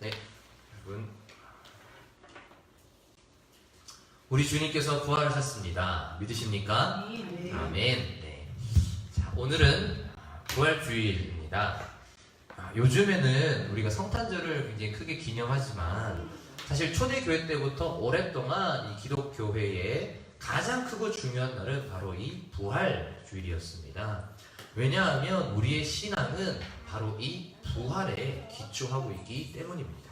네, 여러분. 우리 주님께서 부활하셨습니다. 믿으십니까? 네. 아멘. 네. 자, 오늘은 부활 주일입니다. 아, 요즘에는 우리가 성탄절을 굉장히 크게 기념하지만 사실 초대교회 때부터 오랫동안 이 기독교회의 가장 크고 중요한 날은 바로 이 부활 주일이었습니다. 왜냐하면 우리의 신앙은 바로 이 부활에 기초하고 있기 때문입니다.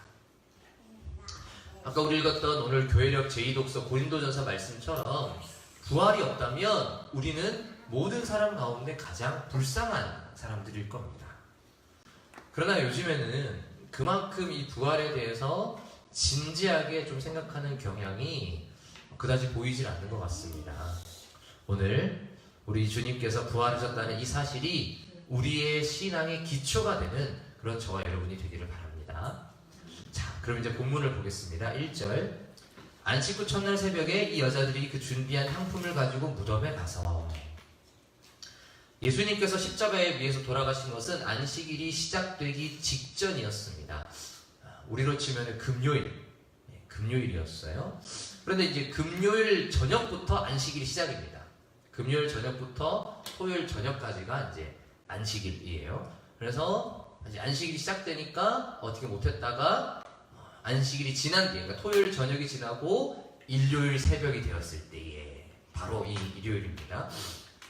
아까 우리 읽었던 오늘 교회력 제2독서 고린도전서 말씀처럼 부활이 없다면 우리는 모든 사람 가운데 가장 불쌍한 사람들일 겁니다. 그러나 요즘에는 그만큼 이 부활에 대해서 진지하게 좀 생각하는 경향이 그다지 보이질 않는 것 같습니다. 오늘 우리 주님께서 부활하셨다는 이 사실이 우리의 신앙의 기초가 되는 그런 저와 여러분이 되기를 바랍니다. 자, 그럼 이제 본문을 보겠습니다. 1절. 안식 후 첫날 새벽에 이 여자들이 그 준비한 향품을 가지고 무덤에 가서 예수님께서 십자가에 위해서 돌아가신 것은 안식일이 시작되기 직전이었습니다. 아, 우리로 치면 금요일, 네, 금요일이었어요. 그런데 이제 금요일 저녁부터 안식일이 시작입니다. 금요일 저녁부터 토요일 저녁까지가 이제 안식일이에요. 그래서 이제 안식일이 시작되니까 어떻게 못했다가 안식일이 지난 뒤에, 그러니까 토요일 저녁이 지나고 일요일 새벽이 되었을 때에 바로 이 일요일입니다.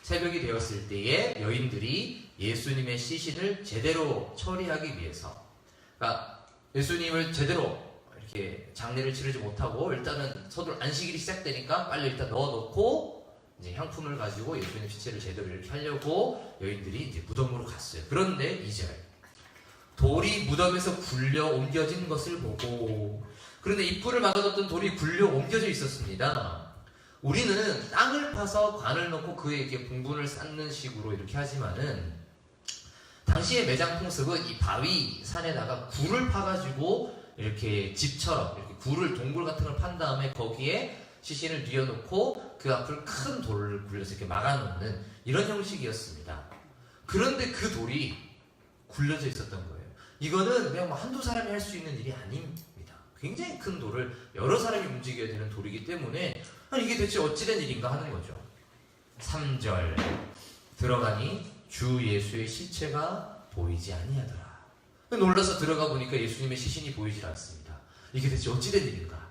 새벽이 되었을 때에 여인들이 예수님의 시신을 제대로 처리하기 위해서, 그러니까 예수님을 제대로 이렇게 장례를 치르지 못하고 일단은 서둘 안식일이 시작되니까 빨리 일단 넣어놓고 이제 향품을 가지고 예수님 시체를 제대로 이렇게 하려고 여인들이 이제 무덤으로 갔어요. 그런데 2절 돌이 무덤에서 굴려 옮겨진 것을 보고 그런데 입구를 막아뒀던 돌이 굴려 옮겨져 있었습니다. 우리는 땅을 파서 관을 넣고 그에게 봉분을 쌓는 식으로 이렇게 하지만은 당시의 매장 풍습은 이 바위 산에다가 굴을 파가지고 이렇게 집처럼 이렇게 굴을 동굴 같은 걸 판 다음에 거기에 시신을 뉘어놓고 그 앞을 큰 돌을 굴려서 이렇게 막아놓는 이런 형식이었습니다. 그런데 그 돌이 굴려져 있었던 거예요. 이거는 그냥 뭐 한두 사람이 할 수 있는 일이 아닙니다. 굉장히 큰 돌을 여러 사람이 움직여야 되는 돌이기 때문에 이게 대체 어찌된 일인가 하는 거죠. 3절 들어가니 주 예수의 시체가 보이지 아니하더라. 놀라서 들어가 보니까 예수님의 시신이 보이질 않습니다. 이게 대체 어찌된 일인가?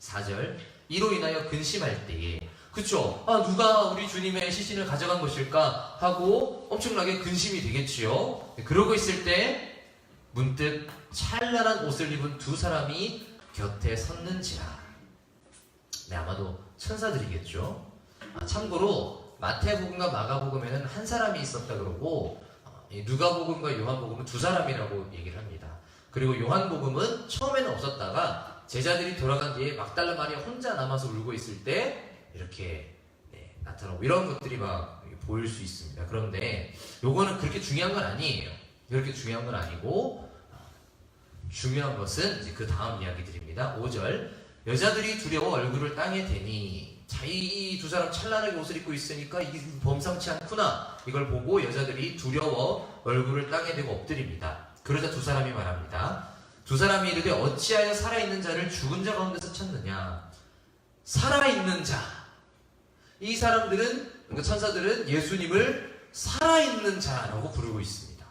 4절 이로 인하여 근심할 때에 그쵸? 아 누가 우리 주님의 시신을 가져간 것일까 하고 엄청나게 근심이 되겠지요. 그러고 있을 때 문득 찬란한 옷을 입은 두 사람이 곁에 섰는지라. 네 아마도 천사들이겠죠. 아, 참고로 마태복음과 마가복음에는 한 사람이 있었다 그러고 어, 이 누가복음과 요한복음은 두 사람이라고 얘기를 합니다. 그리고 요한복음은 처음에는 없었다가 제자들이 돌아간 뒤에 막달라 마리아 혼자 남아서 울고 있을 때 이렇게 네, 나타나고 이런 것들이 막 보일 수 있습니다. 그런데 요거는 그렇게 중요한 건 아니에요. 그렇게 중요한 건 아니고 어, 중요한 것은 이제 그 다음 이야기들입니다. 5절 여자들이 두려워 얼굴을 땅에 대니 자이 두 사람 찬란하게 옷을 입고 있으니까 이게 범상치 않구나 이걸 보고 여자들이 두려워 얼굴을 땅에 대고 엎드립니다. 그러자 두 사람이 말합니다. 두 사람이 이르되 어찌하여 살아있는 자를 죽은 자 가운데서 찾느냐 살아있는 자 이 사람들은 그러니까 천사들은 예수님을 살아있는 자라고 부르고 있습니다.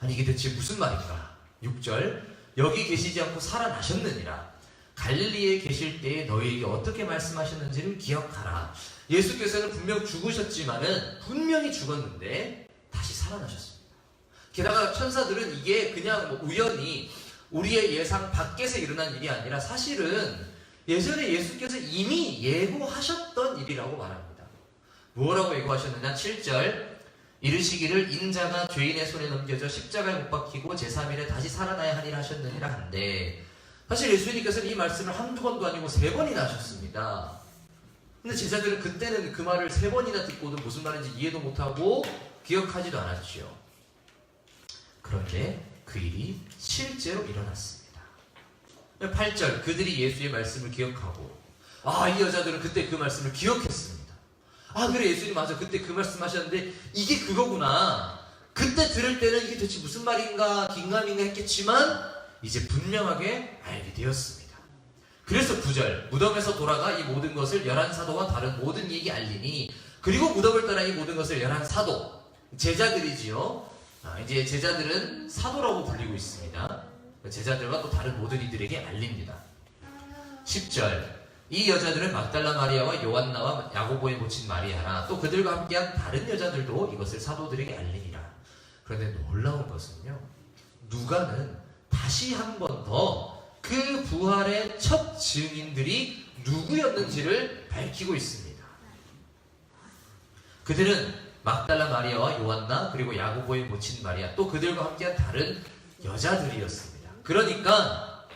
아니 이게 대체 무슨 말인가? 6절 여기 계시지 않고 살아나셨느니라 갈릴리에 계실 때에 너희에게 어떻게 말씀하셨는지를 기억하라. 예수께서는 분명 죽으셨지만은 분명히 죽었는데 다시 살아나셨습니다. 게다가 천사들은 이게 그냥 뭐 우연히 우리의 예상 밖에서 일어난 일이 아니라 사실은 예전에 예수께서 이미 예고하셨던 일이라고 말합니다. 뭐라고 예고하셨느냐? 7절 이르시기를 인자가 죄인의 손에 넘겨져 십자가에 못 박히고 제3일에 다시 살아나야 하니라 하셨느니라 한데 사실 예수님께서는 이 말씀을 한두 번도 아니고 세 번이나 하셨습니다. 근데 제자들은 그때는 그 말을 세 번이나 듣고도 무슨 말인지 이해도 못하고 기억하지도 않았지요. 그런데 그 일이 실제로 일어났습니다. 8절 그들이 예수의 말씀을 기억하고 아 이 여자들은 그때 그 말씀을 기억했습니다. 아 그래 예수님 맞아 그때 그 말씀 하셨는데 이게 그거구나. 그때 들을 때는 이게 대체 무슨 말인가 긴가민가 했겠지만 이제 분명하게 알게 되었습니다. 그래서 9절 무덤에서 돌아가 이 모든 것을 열한 사도와 다른 모든 이에게 알리니 그리고 무덤을 떠나 이 모든 것을 열한 사도 제자들이지요. 아, 이제 제자들은 사도라고 불리고 있습니다. 제자들과 또 다른 모든 이들에게 알립니다. 10절 이 여자들은 막달라 마리아와 요한나와 야고보의 모친 마리아라 또 그들과 함께한 다른 여자들도 이것을 사도들에게 알리니라. 그런데 놀라운 것은요. 누가는 다시 한 번 더 그 부활의 첫 증인들이 누구였는지를 밝히고 있습니다. 그들은 막달라 마리아와 요한나 그리고 야고보의 모친 마리아 또 그들과 함께한 다른 여자들이었습니다. 그러니까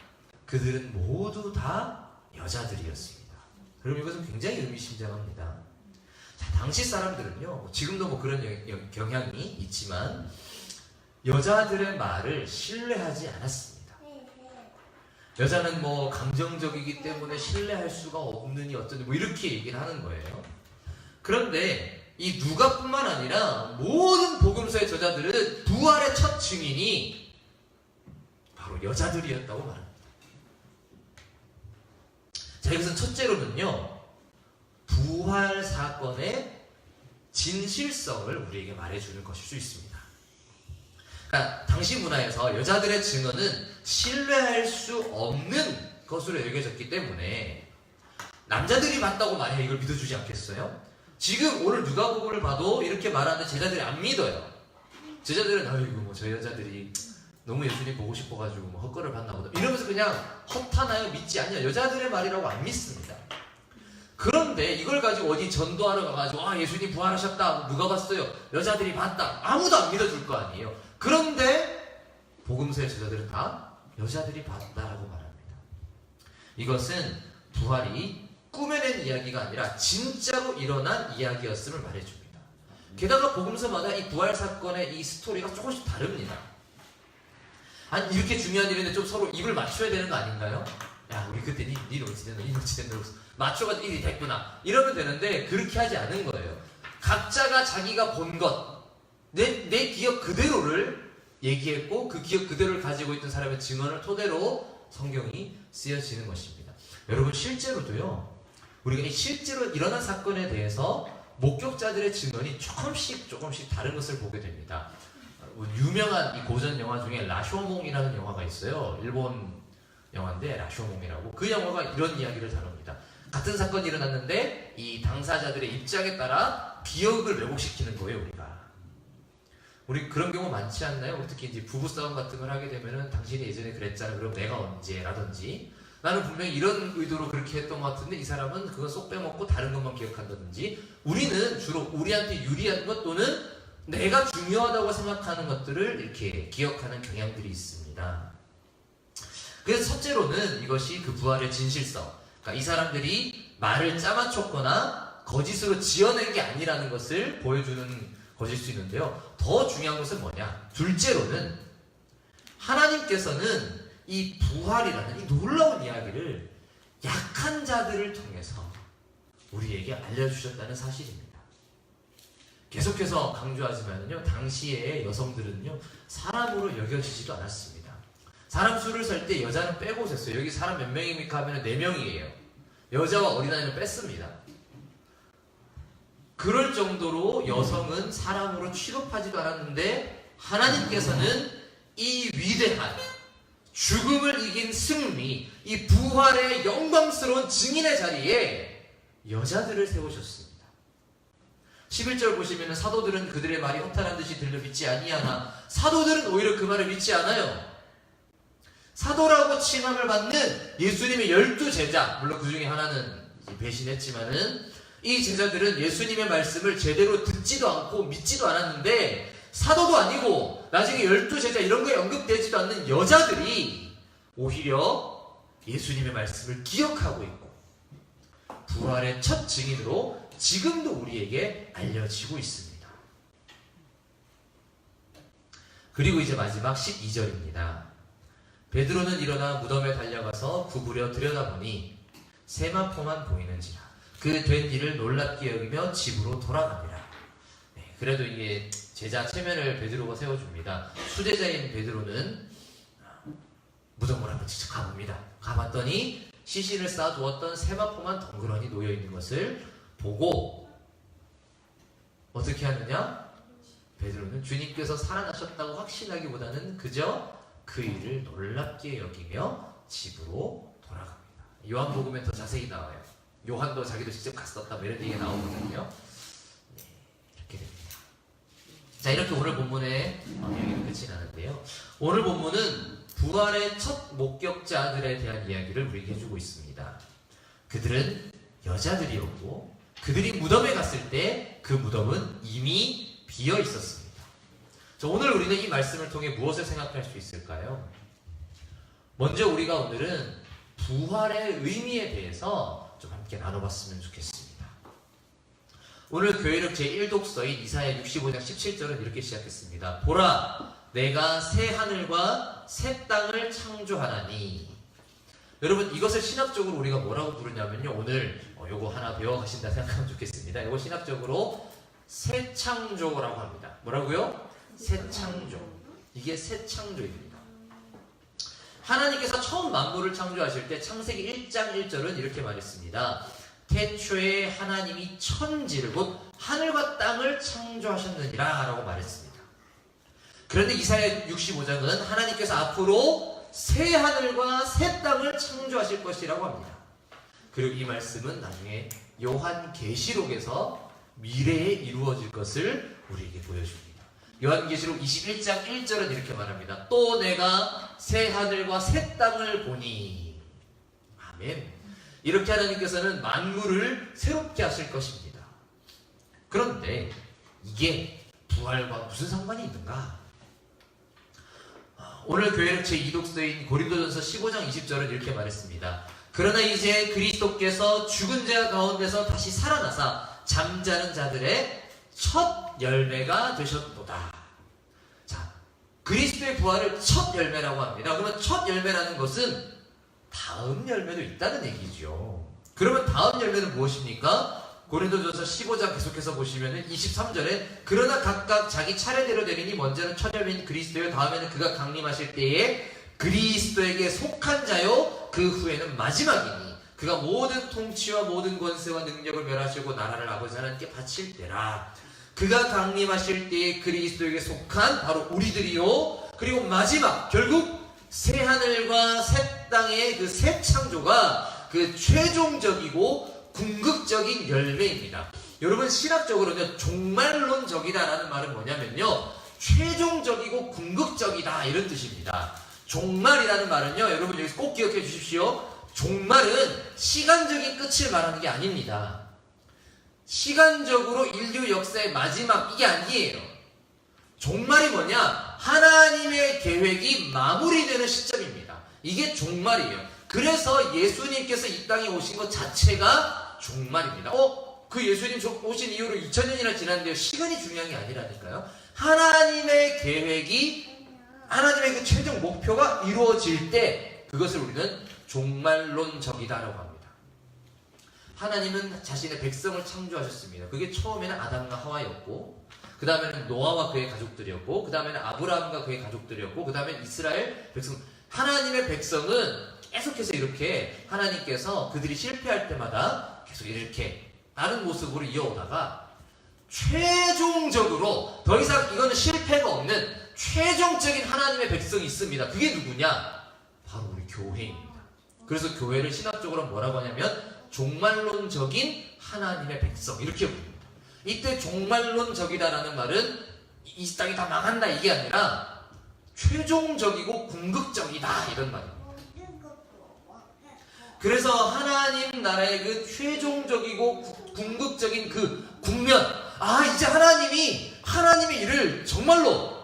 그들은 모두 다 여자들이었습니다. 그럼 이것은 굉장히 의미심장합니다. 자, 당시 사람들은요, 지금도 뭐 그런 경향이 있지만 여자들의 말을 신뢰하지 않았습니다. 여자는 뭐 감정적이기 때문에 신뢰할 수가 없느니 어쩌니 뭐 이렇게 얘기를 하는 거예요. 그런데 이 누가뿐만 아니라 모든 복음서의 저자들은 부활의 첫 증인이 여자들이었다고 말합니다. 자, 이것은 첫째로는요, 부활 사건의 진실성을 우리에게 말해주는 것일 수 있습니다. 그러니까 당시 문화에서 여자들의 증언은 신뢰할 수 없는 것으로 여겨졌기 때문에 남자들이 봤다고 말해 이걸 믿어주지 않겠어요? 지금 오늘 누가복음을 봐도 이렇게 말하는 제자들이 안 믿어요. 제자들은 아이고 뭐 저 여자들이 너무 예수님 보고 싶어가지고 뭐 헛걸을 봤나 보다 이러면서 그냥 헛하나요 믿지 않냐 여자들의 말이라고 안 믿습니다. 그런데 이걸 가지고 어디 전도하러 가가지고 아 예수님 부활하셨다 누가 봤어요 여자들이 봤다 아무도 안 믿어줄 거 아니에요. 그런데 복음서의 제자들은 다 여자들이 봤다라고 말합니다. 이것은 부활이 꾸며낸 이야기가 아니라 진짜로 일어난 이야기였음을 말해줍니다. 게다가 복음서마다 이 부활 사건의 이 스토리가 조금씩 다릅니다. 아니 이렇게 중요한 일인데 좀 서로 입을 맞춰야 되는 거 아닌가요? 야 우리 그때 니, 니 노치 된다 니 노치 된다 맞춰가지고 일이 됐구나 이러면 되는데 그렇게 하지 않은 거예요. 각자가 자기가 본 것, 내, 내 기억 그대로를 얘기했고 그 기억 그대로를 가지고 있던 사람의 증언을 토대로 성경이 쓰여지는 것입니다. 여러분 실제로도요. 우리가 이 실제로 일어난 사건에 대해서 목격자들의 증언이 조금씩 조금씩 다른 것을 보게 됩니다. 뭐 유명한 이 고전 영화 중에 라쇼몽이라는 영화가 있어요. 일본 영화인데 라쇼몽이라고 그 영화가 이런 이야기를 다룹니다. 같은 사건이 일어났는데 이 당사자들의 입장에 따라 기억을 왜곡시키는 거예요, 우리가. 우리 그런 경우 많지 않나요? 특히 이제 부부 싸움 같은 걸 하게 되면은 당신이 예전에 그랬잖아. 그럼 내가 언제라든지 나는 분명히 이런 의도로 그렇게 했던 것 같은데 이 사람은 그거 쏙 빼먹고 다른 것만 기억한다든지 우리는 주로 우리한테 유리한 것 또는 내가 중요하다고 생각하는 것들을 이렇게 기억하는 경향들이 있습니다. 그래서 첫째로는 이것이 그 부활의 진실성. 그러니까 이 사람들이 말을 짜맞췄거나 거짓으로 지어낸 게 아니라는 것을 보여주는 것일 수 있는데요. 더 중요한 것은 뭐냐? 둘째로는 하나님께서는 이 부활이라는 이 놀라운 이야기를 약한 자들을 통해서 우리에게 알려주셨다는 사실입니다. 계속해서 강조하지만요, 당시의 여성들은요, 사람으로 여겨지지도 않았습니다. 사람 수를 셀 때 여자는 빼고 셌어요. 여기 사람 몇 명입니까 하면 4명이에요. 여자와 어린아이는 뺐습니다. 그럴 정도로 여성은 사람으로 취급하지도 않았는데 하나님께서는 이 위대한 죽음을 이긴 승리, 이 부활의 영광스러운 증인의 자리에 여자들을 세우셨습니다. 11절 보시면 사도들은 그들의 말이 허탄한 듯이 들려 믿지 아니하나 사도들은 오히려 그 말을 믿지 않아요. 사도라고 칭함을 받는 예수님의 열두 제자, 물론 그 중에 하나는 배신했지만은 이 제자들은 예수님의 말씀을 제대로 듣지도 않고 믿지도 않았는데 사도도 아니고 나중에 열두 제자 이런 거에 언급되지도 않는 여자들이 오히려 예수님의 말씀을 기억하고 있고 부활의 첫 증인으로 지금도 우리에게 알려지고 있습니다. 그리고 이제 마지막 12절입니다. 베드로는 일어나 무덤에 달려가서 구부려 들여다보니 세마포만 보이는지라 그 된 일을 놀랍게 여기며 집으로 돌아가니라. 네, 그래도 이게 제자 체면을 베드로가 세워줍니다. 수제자인 베드로는 직접 가봅니다. 가봤더니 시신을 쌓아두었던 세마포만 덩그러니 놓여 있는 것을 보고 어떻게 하느냐? 베드로는 주님께서 살아나셨다고 확신하기보다는 그저 그 일을 놀랍게 여기며 집으로 돌아갑니다. 요한복음에 더 자세히 나와요. 요한도 자기도 직접 갔었다 뭐 이런 얘기가 나오거든요. 네, 이렇게 됩니다. 자 이렇게 오늘 본문의 어, 이야기는 끝이 나는데요. 오늘 본문은 부활의 첫 목격자들에 대한 이야기를 우리에게 해주고 있습니다. 그들은 여자들이었고 그들이 무덤에 갔을 때 그 무덤은 이미 비어 있었습니다. 자, 오늘 우리는 이 말씀을 통해 무엇을 생각할 수 있을까요? 먼저 우리가 오늘은 부활의 의미에 대해서 좀 함께 나눠봤으면 좋겠습니다. 오늘 교회력 제1독서인 이사야 65장 17절은 이렇게 시작했습니다. 보라, 내가 새 하늘과 새 땅을 창조하나니. 여러분 이것을 신학적으로 우리가 뭐라고 부르냐면요. 오늘 어, 요거 하나 배워가신다 생각하면 좋겠습니다. 이거 신학적으로 새 창조라고 합니다. 뭐라고요? 새 창조. 이게 새 창조입니다. 하나님께서 처음 만물을 창조하실 때 창세기 1장 1절은 이렇게 말했습니다. 태초에 하나님이 천지를 곧 하늘과 땅을 창조하셨느니라 라고 말했습니다. 그런데 이사야 65장은 하나님께서 앞으로 새 하늘과 새 땅을 창조하실 것이라고 합니다. 그리고 이 말씀은 나중에 요한 계시록에서 미래에 이루어질 것을 우리에게 보여줍니다. 요한계시록 21장 1절은 이렇게 말합니다. 또 내가 새 하늘과 새 땅을 보니 아멘. 이렇게 하나님께서는 만물을 새롭게 하실 것입니다. 그런데 이게 부활과 무슨 상관이 있는가? 오늘 교회는 제2독서인 고린도전서 15장 20절은 이렇게 말했습니다. 그러나 이제 그리스도께서 죽은 자 가운데서 다시 살아나사 잠자는 자들의 첫 열매가 되셨도다. 자, 그리스도의 부활을 첫 열매라고 합니다. 그러면 첫 열매라는 것은 다음 열매도 있다는 얘기죠. 그러면 다음 열매는 무엇입니까? 고린도전서 15장 계속해서 보시면은 23절에 그러나 각각 자기 차례대로 되리니 먼저는 첫 열매인 그리스도요 다음에는 그가 강림하실 때에 그리스도에게 속한 자요 그 후에는 마지막이니 그가 모든 통치와 모든 권세와 능력을 멸하시고 나라를 아버지 하나님께 바칠 때라 그가 강림하실 때에 그리스도에게 속한 바로 우리들이요 그리고 마지막 결국 새 하늘과 새 땅의 그 새 창조가 그 최종적이고 궁극적인 열매입니다. 여러분 신학적으로는 종말론적이다라는 말은 뭐냐면요 최종적이고 궁극적이다 이런 뜻입니다. 종말이라는 말은요 여러분 여기서 꼭 기억해 주십시오. 종말은 시간적인 끝을 말하는 게 아닙니다. 시간적으로 인류 역사의 마지막 이게 아니에요. 종말이 뭐냐? 하나님의 계획이 마무리되는 시점입니다. 이게 종말이에요. 그래서 예수님께서 이 땅에 오신 것 자체가 종말입니다. 어? 그 예수님 오신 이후로 2000년이나 지났는데요. 시간이 중요한 게 아니라니까요. 하나님의 계획이 하나님의 그 최종 목표가 이루어질 때 그것을 우리는 종말론적이다라고 합니다. 하나님은 자신의 백성을 창조하셨습니다. 그게 처음에는 아담과 하와였고 그 다음에는 노아와 그의 가족들이었고 그 다음에는 아브라함과 그의 가족들이었고 그 다음에 이스라엘 백성 하나님의 백성은 계속해서 이렇게 하나님께서 그들이 실패할 때마다 계속 이렇게 다른 모습으로 이어오다가 최종적으로 더 이상 이거는 실패가 없는 최종적인 하나님의 백성이 있습니다. 그게 누구냐? 바로 우리 교회입니다. 그래서 교회를 신학적으로 뭐라고 하냐면 종말론적인 하나님의 백성 이렇게 부릅니다. 이때 종말론적이다라는 말은 이 땅이 다 망한다 이게 아니라 최종적이고 궁극적이다 이런 말입니다. 그래서 하나님 나라의 그 최종적이고 구- 궁극적인 그 국면 아 이제 하나님이 하나님의 일을 정말로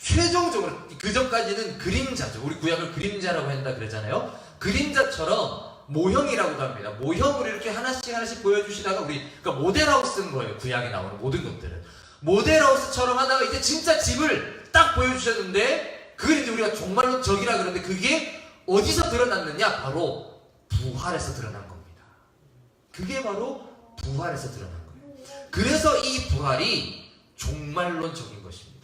최종적으로 그 전까지는 그림자죠. 우리 구약을 그림자라고 한다 그러잖아요. 그림자처럼 모형이라고도 합니다. 모형으로 이렇게 하나씩 하나씩 보여주시다가 우리 그러니까 모델하우스인 거예요. 구약에 나오는 모든 것들은 모델하우스처럼 하다가 이제 진짜 집을 딱 보여주셨는데 그걸 이제 우리가 정말로 적이라 그러는데 그게 어디서 드러났느냐? 바로 부활에서 드러난 겁니다. 그게 바로 부활에서 드러난 거예요. 그래서 이 부활이 종말론적인 것입니다.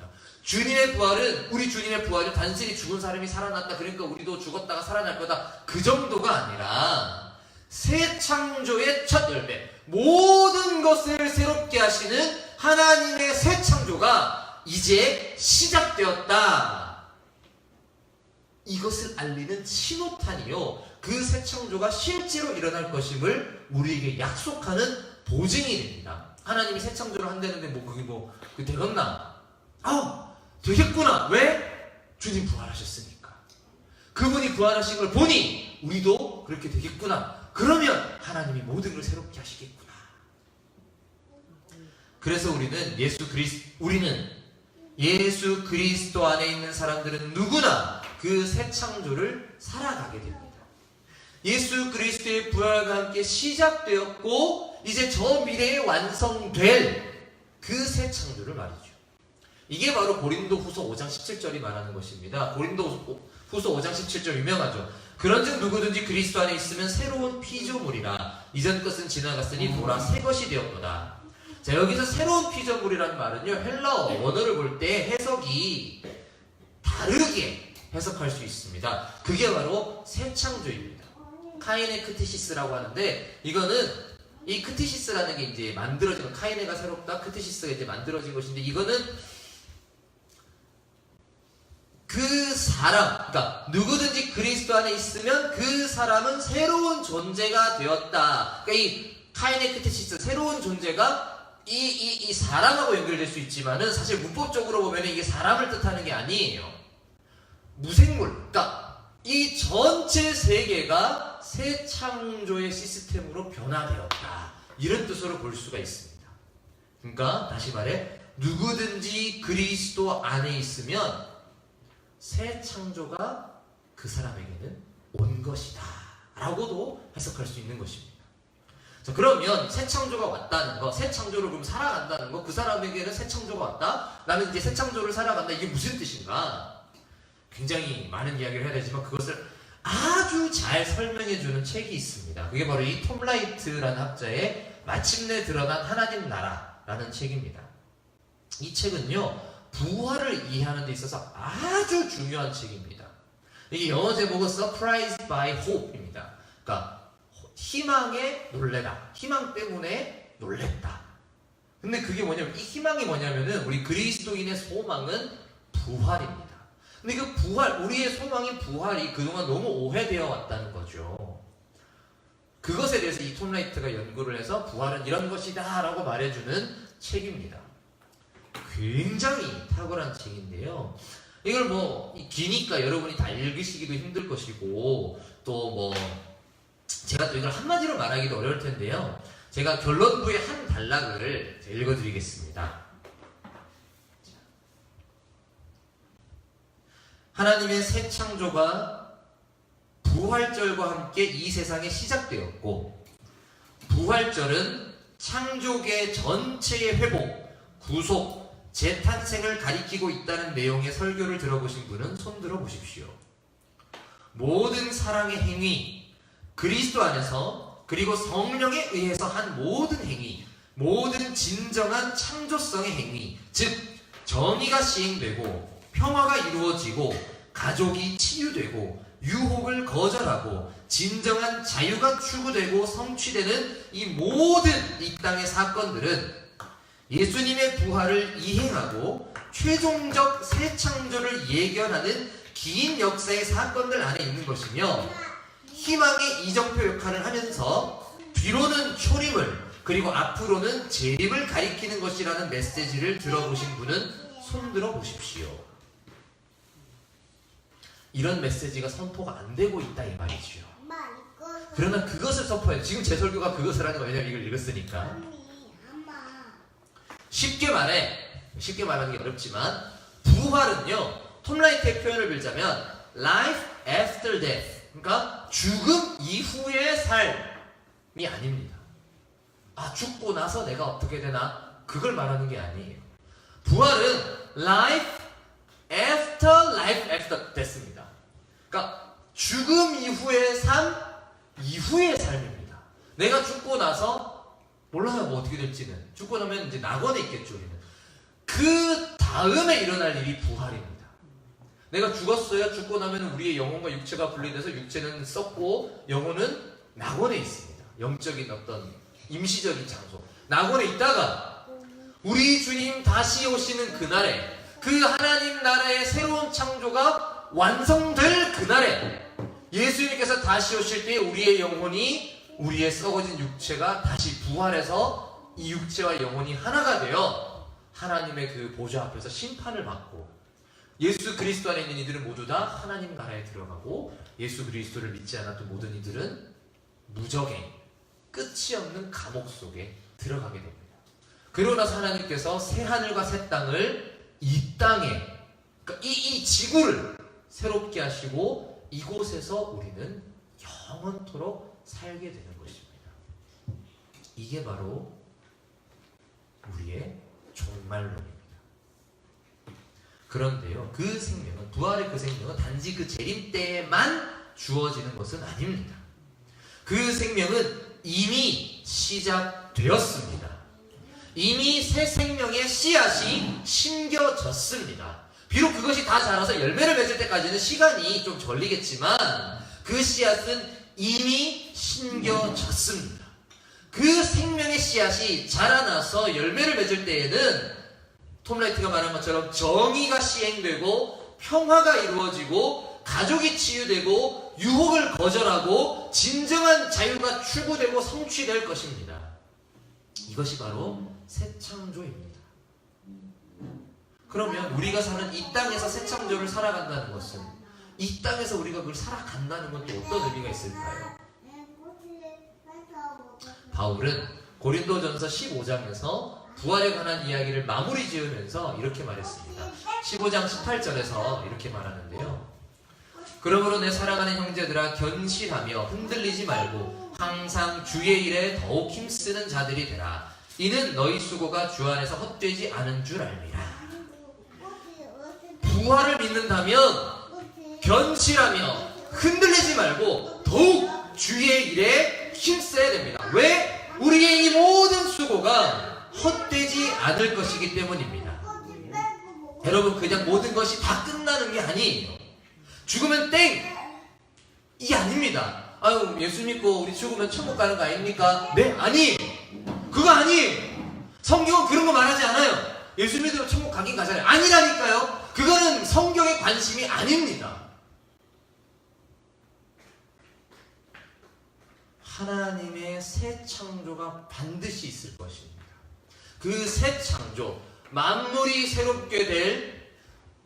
주님의 부활은 우리 주님의 부활은 단순히 죽은 사람이 살아났다 그러니까 우리도 죽었다가 살아날 거다 그 정도가 아니라 새 창조의 첫 열매 모든 것을 새롭게 하시는 하나님의 새 창조가 이제 시작되었다. 이것을 알리는 신호탄이요. 그 새 창조가 실제로 일어날 것임을 우리에게 약속하는 보증이 됩니다. 하나님이 새 창조를 한다는데 뭐 그게 뭐그 되겠나? 아 되겠구나. 왜? 주님 부활하셨으니까. 그분이 부활하신 걸 보니 우리도 그렇게 되겠구나. 그러면 하나님이 모든 걸 새롭게 하시겠구나. 그래서 우리는 예수 그리스 우리는 예수 그리스도 안에 있는 사람들은 누구나 그 새 창조를 살아가게 됩니다. 예수 그리스도의 부활과 함께 시작되었고 이제 저 미래에 완성될 그 새 창조를 말이죠. 이게 바로 고린도 후서 5장 17절이 말하는 것입니다. 고린도 후서 5장 17절 유명하죠. 그런즉 누구든지 그리스도 안에 있으면 새로운 피조물이라 이전 것은 지나갔으니 돌아 새 것이 되었도다. 자 여기서 새로운 피조물이라는 말은요 헬라어 원어를 볼 때 해석이 다르게 해석할 수 있습니다. 그게 바로 새 창조입니다. 카이네 크티시스라고 하는데 이거는 이 크티시스라는 게 이제 만들어진 거, 카이네가 새롭다 크티시스가 이제 만들어진 것인데 이거는 그 사람, 그러니까 누구든지 그리스도 안에 있으면 그 사람은 새로운 존재가 되었다. 그러니까 이 카이네크티시스 새로운 존재가 이, 이, 이 사람하고 연결될 수 있지만은 사실 문법적으로 보면 이게 사람을 뜻하는 게 아니에요. 무생물, 그러니까 이 전체 세계가 새 창조의 시스템으로 변화되었다. 이런 뜻으로 볼 수가 있습니다. 그러니까 다시 말해 누구든지 그리스도 안에 있으면 새 창조가 그 사람에게는 온 것이다. 라고도 해석할 수 있는 것입니다. 자, 그러면 새 창조가 왔다는 거, 새 창조를 그럼 살아간다는 거, 그 사람에게는 새 창조가 왔다? 나는 이제 새 창조를 살아간다. 이게 무슨 뜻인가? 굉장히 많은 이야기를 해야 되지만 그것을 아주 잘 설명해주는 책이 있습니다. 그게 바로 이 톰 라이트라는 학자의 마침내 드러난 하나님 나라라는 책입니다. 이 책은요, 부활을 이해하는 데 있어서 아주 중요한 책입니다. 이게 영어 제목은 Surprised by Hope입니다. 그러니까 희망에 놀래다. 희망 때문에 놀랬다. 근데 그게 뭐냐면 이 희망이 뭐냐면은 우리 그리스도인의 소망은 부활입니다. 근데 그 부활, 우리의 소망인 부활이 그동안 너무 오해되어 왔다는 거죠. 그것에 대해서 이 톰라이트가 연구를 해서 부활은 이런 것이다 라고 말해주는 책입니다. 굉장히 탁월한 책인데요. 이걸 뭐 기니까 여러분이 다 읽으시기도 힘들 것이고 또 뭐 제가 또 이걸 한마디로 말하기도 어려울 텐데요. 제가 결론부의 한 단락을 읽어드리겠습니다. 하나님의 새 창조가 부활절과 함께 이 세상에 시작되었고 부활절은 창조계 전체의 회복, 구속, 재탄생을 가리키고 있다는 내용의 설교를 들어보신 분은 손들어 보십시오. 모든 사랑의 행위, 그리스도 안에서 그리고 성령에 의해서 한 모든 행위, 모든 진정한 창조성의 행위, 즉 정의가 시행되고 평화가 이루어지고 가족이 치유되고 유혹을 거절하고 진정한 자유가 추구되고 성취되는 이 모든 이 땅의 사건들은 예수님의 부활을 이행하고 최종적 새 창조를 예견하는 긴 역사의 사건들 안에 있는 것이며 희망의 이정표 역할을 하면서 뒤로는 초림을 그리고 앞으로는 재림을 가리키는 것이라는 메시지를 들어보신 분은 손들어 보십시오. 이런 메시지가 선포가 안 되고 있다 이 말이죠. 이거 그러나 그것을 선포해요. 지금 제 설교가 그것을 하는 거예요. 왜냐면 이걸 읽었으니까. 쉽게 말해, 쉽게 말하는 게 어렵지만 부활은요. 톰라이트의 표현을 빌자면 life after death. 그러니까 죽음 이후의 삶이 아닙니다. 아 죽고 나서 내가 어떻게 되나 그걸 말하는 게 아니에요. 부활은 life after life after death입니다. 그러니까 죽음 이후의 삶 이후의 삶입니다. 내가 죽고 나서 몰라요 뭐 어떻게 될지는 죽고 나면 이제 낙원에 있겠죠 우리는 그 다음에 일어날 일이 부활입니다. 내가 죽었어요. 죽고 나면 우리의 영혼과 육체가 분리돼서 육체는 썩고 영혼은 낙원에 있습니다. 영적인 어떤 임시적인 장소. 낙원에 있다가 우리 주님 다시 오시는 그날에 그 하나님 나라의 새로운 창조가 완성될 그날에 예수님께서 다시 오실 때 우리의 영혼이 우리의 썩어진 육체가 다시 부활해서 이 육체와 영혼이 하나가 되어 하나님의 그 보좌 앞에서 심판을 받고 예수 그리스도 안에 있는 이들은 모두 다 하나님 나라에 들어가고 예수 그리스도를 믿지 않았던 모든 이들은 무적의 끝이 없는 감옥 속에 들어가게 됩니다. 그러고 나서 하나님께서 새 하늘과 새 땅을 이 땅에 그러니까 이, 이 지구를 새롭게 하시고 이곳에서 우리는 영원토록 살게 되는 것입니다. 이게 바로 우리의 종말론입니다. 그런데요, 그 생명은 부활의 그 생명은 단지 그 재림 때에만 주어지는 것은 아닙니다. 그 생명은 이미 시작되었습니다. 이미 새 생명의 씨앗이 심겨졌습니다. 비록 그것이 다 자라서 열매를 맺을 때까지는 시간이 좀 걸리겠지만 그 씨앗은 이미 심겨졌습니다. 그 생명의 씨앗이 자라나서 열매를 맺을 때에는 톰라이트가 말한 것처럼 정의가 시행되고 평화가 이루어지고 가족이 치유되고 유혹을 거절하고 진정한 자유가 추구되고 성취될 것입니다. 이것이 바로 새 창조입니다. 그러면 우리가 사는 이 땅에서 새 창조를 살아간다는 것은 이 땅에서 우리가 그걸 살아간다는 건 또 어떤 의미가 있을까요? 바울은 고린도전서 15장에서 부활에 관한 이야기를 마무리 지으면서 이렇게 말했습니다. 15장 18절에서 이렇게 말하는데요. 그러므로 내 사랑하는 형제들아 견실하며 흔들리지 말고 항상 주의 일에 더욱 힘쓰는 자들이 되라. 이는 너희 수고가 주 안에서 헛되지 않은 줄 알미라. 부활을 믿는다면 견실하며 흔들리지 말고 더욱 주의 일에 힘써야 됩니다. 왜? 우리의 이 모든 수고가 헛되지 않을 것이기 때문입니다. 여러분 그냥 모든 것이 다 끝나는 게 아니에요. 죽으면 땡! 이게 아닙니다. 아유 예수 믿고 우리 죽으면 천국 가는 거 아닙니까? 네 아니 그거 아니에요. 성경은 그런 거 말하지 않아요. 예수 믿으면 천국 가긴 가잖아요. 아니라니까요. 그거는 성경의 관심이 아닙니다. 하나님의 새 창조가 반드시 있을 것입니다. 그 새 창조, 만물이 새롭게 될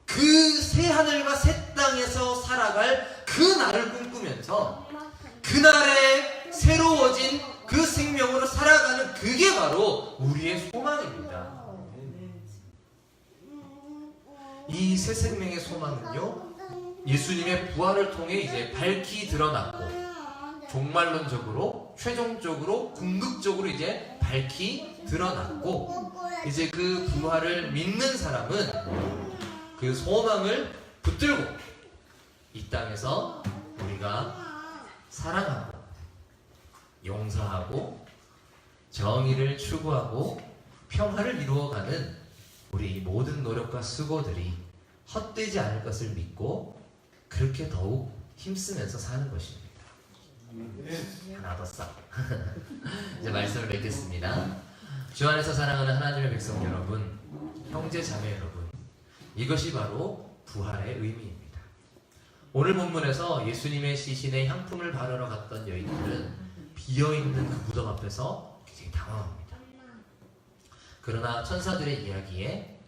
그 새 하늘과 새 땅에서 살아갈 그 날을 꿈꾸면서 그날에 새로워진 그 생명으로 살아가는 그게 바로 우리의 소망입니다. 이 새 생명의 소망은요, 예수님의 부활을 통해 이제 밝히 드러났고, 종말론적으로, 최종적으로, 궁극적으로 이제 밝히 드러났고, 이제 그 부활을 믿는 사람은 그 소망을 붙들고 이 땅에서 우리가 사랑하고, 용서하고, 정의를 추구하고, 평화를 이루어가는 우리 모든 노력과 수고들이 헛되지 않을 것을 믿고 그렇게 더욱 힘쓰면서 사는 것입니다. 하나 더 싹. 이제 말씀을 맺겠습니다. 주 안에서 사랑하는 하나님의 백성 여러분, 형제 자매 여러분, 이것이 바로 부활의 의미입니다. 오늘 본문에서 예수님의 시신에 향품을 바르러 갔던 여인들은 비어 있는 그 무덤 앞에서 굉장히 당황합니다. 그러나 천사들의 이야기에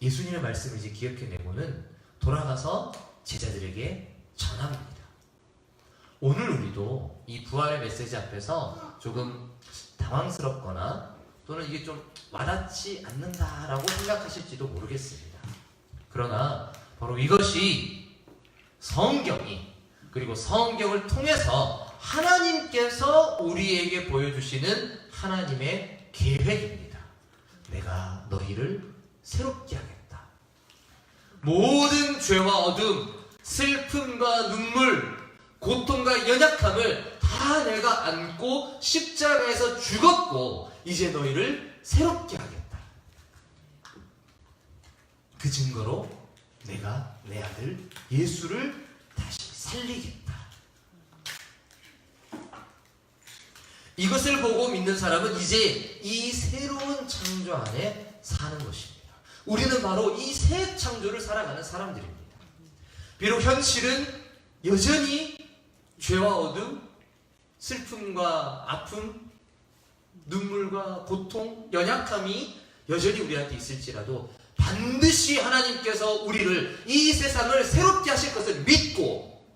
예수님의 말씀을 이제 기억해내고는 돌아가서 제자들에게 전합니다. 오늘 우리도 이 부활의 메시지 앞에서 조금 당황스럽거나 또는 이게 좀 와닿지 않는다라고 생각하실지도 모르겠습니다. 그러나 바로 이것이 성경이 그리고 성경을 통해서 하나님께서 우리에게 보여주시는 하나님의 계획입니다. 내가 너희를 새롭게 하겠다. 모든 죄와 어둠, 슬픔과 눈물, 고통과 연약함을 다 내가 안고 십자가에서 죽었고 이제 너희를 새롭게 하겠다. 그 증거로 내가 내 아들 예수를 다시 살리겠다. 이것을 보고 믿는 사람은 이제 이 새로운 창조 안에 사는 것입니다. 우리는 바로 이 새 창조를 살아가는 사람들입니다. 비록 현실은 여전히 죄와 어둠, 슬픔과 아픔, 눈물과 고통, 연약함이 여전히 우리한테 있을지라도 반드시 하나님께서 우리를 이 세상을 새롭게 하실 것을 믿고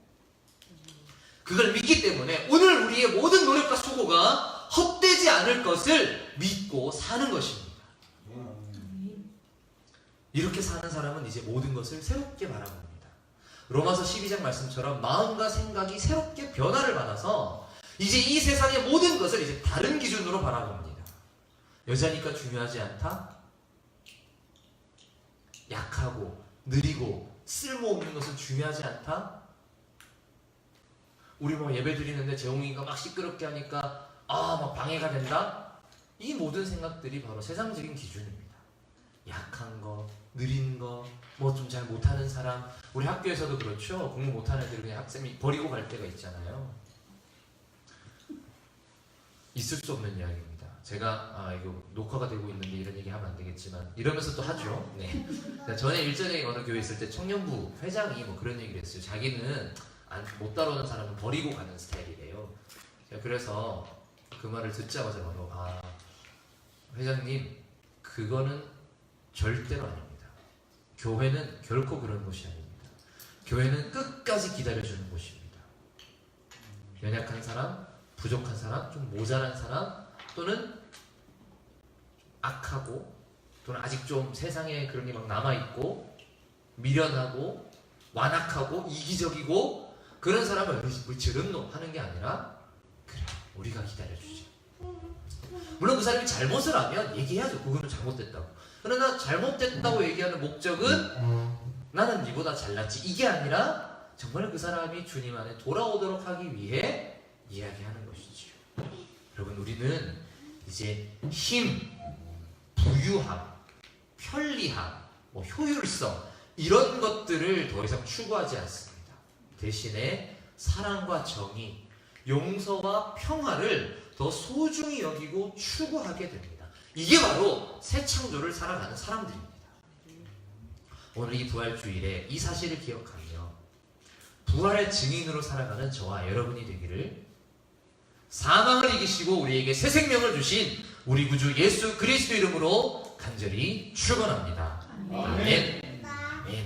그걸 믿기 때문에 오늘 우리의 모든 노력과 수고가 헛되지 않을 것을 믿고 사는 것입니다. 이렇게 사는 사람은 이제 모든 것을 새롭게 바라봅니다. 로마서 12장 말씀처럼 마음과 생각이 새롭게 변화를 받아서 이제 이 세상의 모든 것을 이제 다른 기준으로 바라봅니다. 여자니까 중요하지 않다? 약하고 느리고 쓸모없는 것은 중요하지 않다? 우리 뭐 예배 드리는데 재홍이가 막 시끄럽게 하니까 아 막 방해가 된다? 이 모든 생각들이 바로 세상적인 기준입니다. 약한 거, 느린 거, 뭐 좀 잘 못하는 사람 우리 학교에서도 그렇죠. 공부 못하는 애들 그냥 학생이 버리고 갈 때가 있잖아요. 있을 수 없는 이야기입니다. 제가 아 이거 녹화가 되고 있는데 이런 얘기 하면 안 되겠지만 이러면서 또 하죠. 네. 전에 일전에 어느 교회 있을 때 청년부 회장이 뭐 그런 얘기를 했어요. 자기는 안, 못 따라오는 사람은 버리고 가는 스타일이래요. 그래서 그 말을 듣자마자 바로 아 회장님 그거는 절대로 아닙니다. 교회는 결코 그런 곳이 아닙니다. 교회는 끝까지 기다려주는 곳입니다. 연약한 사람, 부족한 사람, 좀 모자란 사람 또는 악하고 또는 아직 좀 세상에 그런 게 막 남아있고 미련하고 완악하고 이기적이고 그런 사람을 뭐 저런 놈 하는 게 아니라 그래 우리가 기다려주지 물론 그 사람이 잘못을 하면 얘기해야죠 그거는 잘못됐다고 그러나 잘못됐다고 얘기하는 목적은 나는 니보다 잘났지 이게 아니라 정말 그 사람이 주님 안에 돌아오도록 하기 위해 이야기하는 것이지요 여러분 우리는 이제 힘, 부유함, 편리함, 뭐 효율성 이런 것들을 더 이상 추구하지 않습니다. 대신에 사랑과 정의, 용서와 평화를 더 소중히 여기고 추구하게 됩니다. 이게 바로 새 창조를 살아가는 사람들입니다. 오늘 이 부활 주일에 이 사실을 기억하며 부활의 증인으로 살아가는 저와 여러분이 되기를 사망을 이기시고 우리에게 새 생명을 주신 우리 구주 예수 그리스도 이름으로 간절히 축원합니다. 아멘.